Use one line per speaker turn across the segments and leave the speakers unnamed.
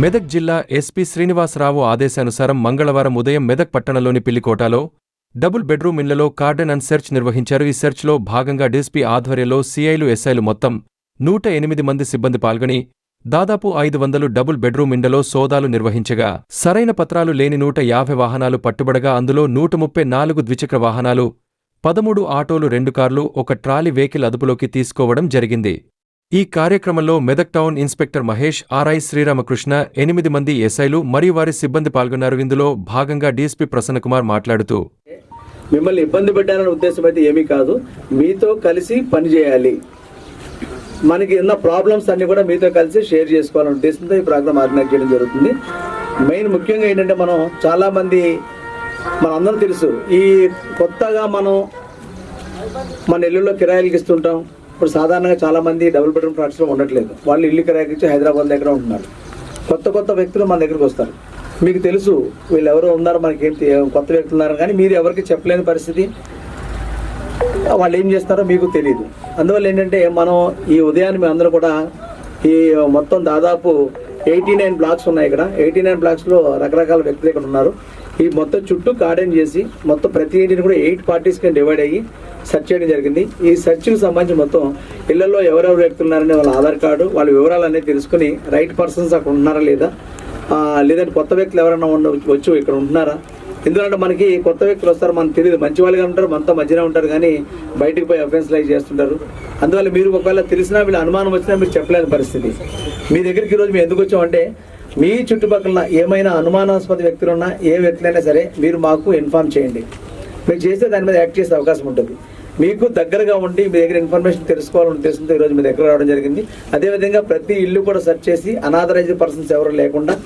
మెదక్ జిల్లా ఎస్పీ శ్రీనివాసరావు ఆదేశానుసారం మంగళవారం ఉదయం మెదక్ పట్టణంలోని పిల్లికోటలో డబుల్ బెడ్రూమ్ ఇళ్ళలో కార్డెన్ అండ్ సెర్చ్ నిర్వహించారు. ఈ సెర్చ్లో భాగంగా డీఎస్పీ ఆధ్వర్యంలో సీఐలు ఎస్ఐలు మొత్తం నూట ఎనిమిది మంది సిబ్బంది పాల్గొని దాదాపు ఐదు వందలు డబుల్ బెడ్రూమ్ ఇండలో సోదాలు నిర్వహించగా సరైన పత్రాలు లేని నూట యాభై వాహనాలు పట్టుబడగా అందులో నూట ముప్పై నాలుగు ద్విచక్ర వాహనాలు పదమూడు ఆటోలు రెండు కార్లు ఒక ట్రాలీ వెహికల్ అదుపులోకి తీసుకోవడం జరిగింది. ఈ కార్యక్రమంలో Medak town inspector Mahesh RI Sriramakrishna ఎనిమిది మంది ఎస్ఐలు మరియు వారి సిబ్బంది పాల్గొన్నారు. ఇందులో భాగంగా డీఎస్పీ ప్రసన్నకుమార్ మాట్లాడుతూ
మిమ్మల్ని ఇబ్బంది పెట్టాలనే ఉద్దేశం అయితే ఏమీ కాదు. మీతో కలిసి పని చేయాలి. మనకి ఉన్న ప్రాబ్లమ్స్ అన్ని కూడా మీతో కలిసి షేర్ చేసుకోవాలనే ఉద్దేశంతో ఈ ప్రోగ్రామ్ ఆర్గనైజ్ చేయడం జరుగుతుంది. మెయిన్ ముఖ్యంగా ఏంటంటే మనం చాలా మంది మనందరం తెలుసు ఈ కొత్తగా మనం మన ఇల్లులో కిరాయిలకి ఇస్తుంటాం. ఇప్పుడు సాధారణంగా చాలా మంది డబుల్ బెడ్రూమ్ ఫ్లాట్స్లో ఉండట్లేదు. వాళ్ళు ఇల్లు కిరాయికిచ్చి హైదరాబాద్ దగ్గర ఉంటున్నారు. కొత్త కొత్త వ్యక్తులు మన దగ్గరకు వస్తారు. మీకు తెలుసు వీళ్ళు ఎవరో ఉన్నారు మనకి ఏంటి కొత్త వ్యక్తులు ఉన్నారు కానీ మీరు ఎవరికి చెప్పలేని పరిస్థితి. వాళ్ళు ఏం చేస్తారో మీకు తెలియదు అందువల్ల ఏంటంటే మనం ఈ ఉదయాన్ని మేము అందరూ కూడా ఈ మొత్తం దాదాపు ఎయిటీ నైన్ బ్లాక్స్ ఉన్నాయి ఇక్కడ. ఎయిటీ నైన్ బ్లాక్స్లో రకరకాల వ్యక్తులు ఇక్కడ ఉన్నారు. ఈ మొత్తం చుట్టూ గార్డెన్ చేసి మొత్తం ప్రతి ఇంటిని కూడా ఎయిట్ పార్టీస్ కింద డివైడ్ అయ్యి సెర్చ్ చేయడం జరిగింది. ఈ సెర్చ్కి సంబంధించి మొత్తం ఇళ్ళలో ఎవరెవరు వ్యక్తులున్నారనే వాళ్ళ ఆధార్ కార్డు వాళ్ళ వివరాలు అనేది తెలుసుకుని రైట్ పర్సన్స్ అక్కడ ఉన్నారా లేదా? లేదంటే కొత్త వ్యక్తులు ఎవరైనా ఉండ వచ్చు ఇక్కడ ఉంటున్నారా? ఎందుకంటే మనకి కొత్త వ్యక్తులు వస్తారు మనకు తెలియదు మంచి వాళ్ళుగా ఉంటారు మనతో మధ్యనే ఉంటారు కానీ బయటకు పోయి అఫెన్స్ లైక్ చేస్తుంటారు. అందువల్ల మీరు ఒకవేళ తెలిసినా వీళ్ళు అనుమానం వచ్చినా మీరు చెప్పలేని పరిస్థితి. మీ దగ్గరికి ఈరోజు మేము ఎందుకు వచ్చామంటే మీ చుట్టుపక్కల ఏమైనా అనుమానాస్పద వ్యక్తులున్నా ఏ వ్యక్తులైనా సరే మీరు మాకు ఇన్ఫామ్ చేయండి. మీరు చేస్తే దాని మీద యాక్ట్ చేసే అవకాశం ఉంటుంది. మీకు దగ్గరగా ఉండి మీ దగ్గర ఇన్ఫర్మేషన్ తెలుసుకోవాలని ఉద్దేశంతో ఈరోజు మీ దగ్గర రావడం జరిగింది. అదేవిధంగా ప్రతి ఇల్లు కూడా సెర్చ్ చేసి అనాథరైజ్డ్ పర్సన్స్ ఎవరు లేకుండా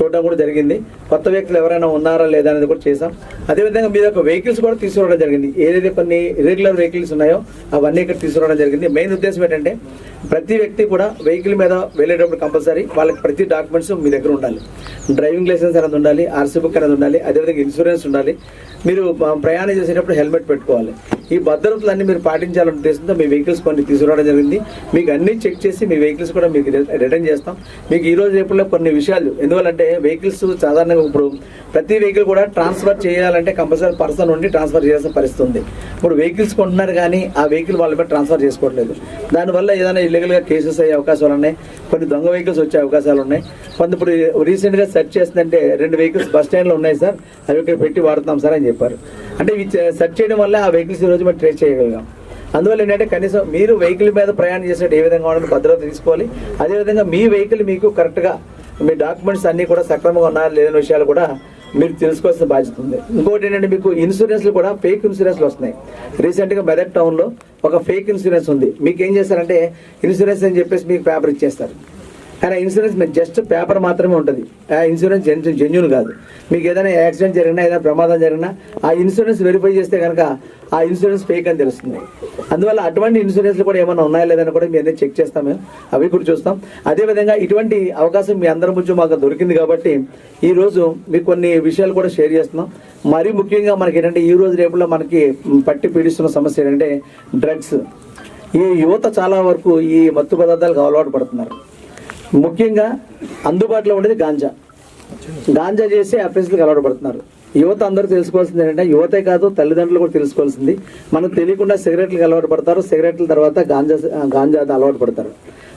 చూడడం కూడా జరిగింది. కొత్త వ్యక్తులు ఎవరైనా ఉన్నారా లేదా అనేది కూడా చేసాం అదేవిధంగా మీ యొక్క వెహికల్స్ కూడా తీసుకురావడం జరిగింది. ఏదైతే కొన్ని రెగ్యులర్ వెహికల్స్ ఉన్నాయో అవన్నీ ఇక్కడ తీసుకురావడం జరిగింది. మెయిన్ ఉద్దేశం ఏంటంటే ప్రతి వ్యక్తి కూడా వెహికల్ మీద వెళ్ళేటప్పుడు కంపల్సరీ వాళ్ళకి ప్రతి డాక్యుమెంట్స్ మీ దగ్గర ఉండాలి. డ్రైవింగ్ లైసెన్స్ అనేది ఉండాలి ఆర్సీ బుక్ అనేది ఉండాలి అదేవిధంగా ఇన్సూరెన్స్ ఉండాలి. మీరు ప్రయాణం చేసేటప్పుడు హెల్మెట్ పెట్టుకోవాలి. ఈ భద్రతలన్నీ మీరు పాటించాలనే ఉద్దేశంతో మీ వెహికల్స్ కొన్ని తీసుకురావడం జరిగింది. మీకు అన్ని చెక్ చేసి మీ వెహికల్స్ కూడా మీకు రిటర్న్ చేస్తాం. మీకు ఈ రోజు రేపులో కొన్ని విషయాలు ఎందువల్లంటే వెహికల్స్ సాధారణంగా ఇప్పుడు ప్రతి వెహికల్ కూడా ట్రాన్స్ఫర్ చేయాలంటే కంపల్సరీ పర్సన్ ఉండి ట్రాన్స్ఫర్ చేయాల్సిన పరిస్థితి ఉంది. ఇప్పుడు వెహికల్స్ కొంటున్నారు కానీ ఆ వెహికల్ వాళ్ళ మీద ట్రాన్స్ఫర్ చేసుకోవట్లేదు. దానివల్ల ఏదైనా ఇల్లీగల్గా కేసెస్ అయ్యే అవకాశాలు ఉన్నాయి. కొన్ని దొంగ వెహికల్స్ వచ్చే అవకాశాలు ఉన్నాయి. కొంత ఇప్పుడు రీసెంట్గా సెర్చ్ చేస్తుందంటే రెండు వెహికల్స్ బస్ స్టాండ్లో ఉన్నాయి సార్. అవి ఇక్కడ పెట్టి వాడుతాం సార్ అని చెప్పారు. అంటే ఇవి సెర్చ్ చేయడం వల్ల ఆ వెహికల్స్ ఈరోజు రోజు మనం ట్రేస్ చేయగలిగాం. అందువల్ల ఏంటంటే కనీసం మీరు వెహికల్ మీద ప్రయాణం చేసినట్టు ఏ విధంగా ఉండాలి భద్రత తీసుకోవాలి. అదేవిధంగా మీ వెహికల్ మీకు కరెక్ట్గా మీ డాక్యుమెంట్స్ అన్నీ కూడా సక్రమంగా ఉన్నాయా లేని విషయాలు కూడా మీరు తెలుసుకోవాల్సిన బాధ్యత ఉంది. ఇంకోటి ఏంటంటే మీకు ఇన్సూరెన్స్లు కూడా ఫేక్ ఇన్సూరెన్స్లు వస్తున్నాయి. రీసెంట్గా మెదక్ టౌన్లో ఒక ఫేక్ ఇన్సూరెన్స్ ఉంది. మీకు ఏం చేస్తారంటే ఇన్సూరెన్స్ అని చెప్పేసి మీకు పేపర్ ఇచ్చేస్తారు. కానీ ఆ ఇన్సూరెన్స్ జస్ట్ పేపర్ మాత్రమే ఉంటుంది. ఆ ఇన్సూరెన్స్ జెన్యున్ కాదు. మీకు ఏదైనా యాక్సిడెంట్ జరిగినా ఏదైనా ప్రమాదం జరిగినా ఆ ఇన్సూరెన్స్ వెరిఫై చేస్తే కనుక ఆ ఇన్సూరెన్స్ ఫేక్ అని తెలుస్తుంది. అందువల్ల అటువంటి ఇన్సూరెన్స్లు కూడా ఏమైనా ఉన్నాయా లేదని కూడా మేము చెక్ చేస్తాం మేము. అవి కూడా చూస్తాం. అదేవిధంగా ఇటువంటి అవకాశం మీ అందరి ముందు మాకు దొరికింది కాబట్టి ఈ రోజు మీకు కొన్ని విషయాలు కూడా షేర్ చేస్తున్నాం. మరీ ముఖ్యంగా మనకి ఏంటంటే ఈ రోజు రేపులో మనకి పట్టి పీడిస్తున్న సమస్య ఏంటంటే డ్రగ్స్. ఈ యువత చాలా వరకు ఈ మత్తు పదార్థాలకు అలవాటు పడుతున్నారు. ముఖ్యంగా అందుబాటులో ఉండేది గాంజా. గాంజా చేసి అఫీసులకు అలవాటు పడుతున్నారు. యువత అందరూ తెలుసుకోవాల్సింది ఏంటంటే యువతే కాదు తల్లిదండ్రులు కూడా తెలుసుకోవాల్సింది. మనకు తెలియకుండా సిగరెట్లకు అలవాటు పడతారు సిగరెట్ల తర్వాత గాంజా గాంజా అలవాటు పడతారు.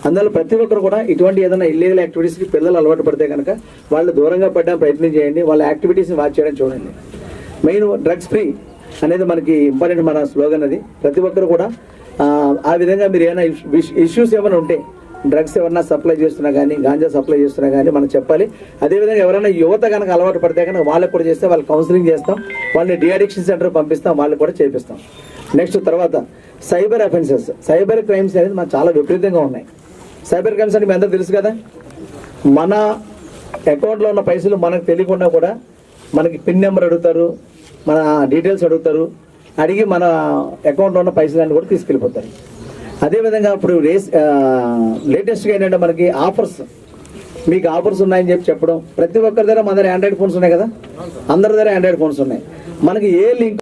అందువల్ల ప్రతి ఒక్కరు కూడా ఇటువంటి ఏదైనా ఇల్లీగల్ యాక్టివిటీస్కి పిల్లలు అలవాటు పడితే కనుక వాళ్ళు దూరంగా పెట్టడానికి ప్రయత్నం చేయండి వాళ్ళ యాక్టివిటీస్ని వాచ్ చేయడం చూడండి. మెయిన్ డ్రగ్స్ ఫ్రీ అనేది మనకి ఇంపార్టెంట్ మన స్లోగన్ అది. ప్రతి ఒక్కరు కూడా ఆ, ఆ విధంగా మీరు ఏమైనా ఇష్యూస్ ఏమైనా ఉంటే డ్రగ్స్ ఎవరైనా సప్లై చేస్తున్నా కానీ గాంజా సప్లై చేస్తున్నా కానీ మనం చెప్పాలి. అదేవిధంగా ఎవరైనా యువత కనుక అలవాటు పడితే కనుక వాళ్ళకి కూడా చేస్తే వాళ్ళు కౌన్సిలింగ్ చేస్తాం. వాళ్ళని డిఅడిక్షన్ సెంటర్ పంపిస్తాం. వాళ్ళకి కూడా చేపిస్తాం. నెక్స్ట్ తర్వాత సైబర్ అఫెన్సెస్ సైబర్ క్రైమ్స్ అనేది మనకు చాలా విపరీతంగా ఉన్నాయి. సైబర్ క్రైమ్స్ అంటే మీ అందరూ తెలుసు కదా? మన అకౌంట్లో ఉన్న పైసలు మనకు తెలియకుండా కూడా మనకి పిన్ నెంబర్ అడుగుతారు మన డీటెయిల్స్ అడుగుతారు. అడిగి మన అకౌంట్లో ఉన్న పైసలన్నీ కూడా తీసుకెళ్ళిపోతారు. అదేవిధంగా ఇప్పుడు రేస్ లేటెస్ట్గా ఏంటంటే మనకి ఆఫర్స్. మీకు ఆఫర్స్ ఉన్నాయని చెప్పి చెప్పడం. ప్రతి ఒక్కరి దగ్గర మన దగ్గర ఆండ్రాయిడ్ ఫోన్స్ ఉన్నాయి కదా? అందరి దగ్గర ఆండ్రాయిడ్ ఫోన్స్ ఉన్నాయి. మనకి ఏ లింక్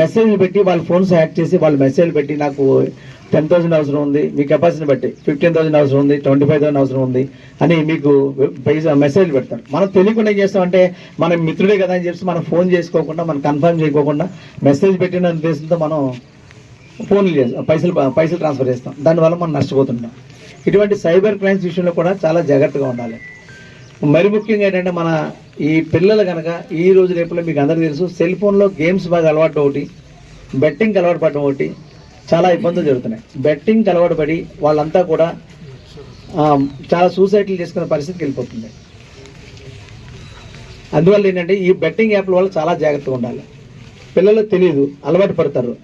మెసేజ్ పెట్టి వాళ్ళ ఫోన్స్ హ్యాక్ చేసి వాళ్ళు మెసేజ్ పెట్టి నాకు టెన్ థౌసండ్ అవసరం ఉంది. మీ కెపాసిటీని బట్టి ఫిఫ్టీన్ థౌసండ్ అవసరం ఉంది ట్వంటీ ఫైవ్ థౌసండ్ అవసరం ఉంది అని మీకు పైసా మెసేజ్ పెడతారు మనం తెలియకుండా ఏం చేస్తామంటే మన మిత్రుడే కదా అని చెప్పి మనం ఫోన్ చేసుకోకుండా మనం కన్ఫర్మ్ చేయకోకుండా మెసేజ్ పెట్టిన ఉద్దేశంతో మనం ఫోన్లు చేస్తాం పైసలు పైసలు ట్రాన్స్ఫర్ చేస్తాం. దానివల్ల మనం నష్టపోతుంటాం. ఇటువంటి సైబర్ క్రైమ్స్ విషయంలో కూడా చాలా జాగ్రత్తగా ఉండాలి. మరి ముఖ్యంగా ఏంటంటే మన ఈ పిల్లలు కనుక ఈ రోజు రేపులో మీకు అందరికీ తెలుసు సెల్ ఫోన్లో గేమ్స్ బాగా అలవాటు ఒకటి బెట్టింగ్కి అలవాటు పడడం ఒకటి చాలా ఇబ్బందులు జరుగుతున్నాయి. బెట్టింగ్కి అలవాటు పడి వాళ్ళంతా కూడా చాలా సూసైడ్లు చేసుకునే పరిస్థితికి వెళ్ళిపోతుంది. అందువల్ల ఏంటంటే ఈ బెట్టింగ్ యాప్ల వల్ల చాలా జాగ్రత్తగా ఉండాలి. పిల్లలు తెలియదు అలవాటు పడతారు.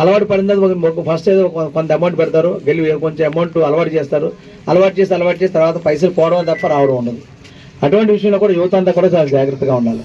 అలవాటు పడిన తర్వాత ఫస్ట్ ఏదో కొంత అమౌంట్ పెడతారు గెలివి కొంచెం అమౌంట్ అలవాటు చేస్తారు. అలవాటు చేసి అలవాటు చేసి తర్వాత పైసలు పోవడం తప్ప రావడం ఉండదు. అటువంటి విషయంలో కూడా యువత అంతా కూడా చాలా జాగ్రత్తగా ఉండాలి.